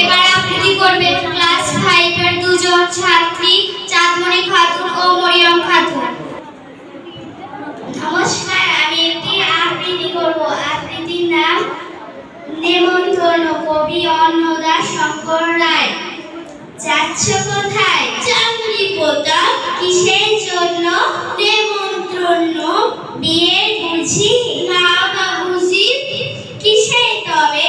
এবার আবৃত্তি করবেন? ক্লাস ফাইভের দুজন ছাত্রী চাঁদমণি খাতুন ও মরিয়ম খাতুন। নমস্কার, আমি একটি আবৃত্তি করব। আবৃত্তির নাম নেমন্তন্ন কবি অন্নদা শঙ্কর রায়। যাচ্ছ কোথায়? চাকরি পোতাম কিসের জন্য? নেমন্ত্রণ বিয়ে বুঝি না বুঝি কিসে তবে?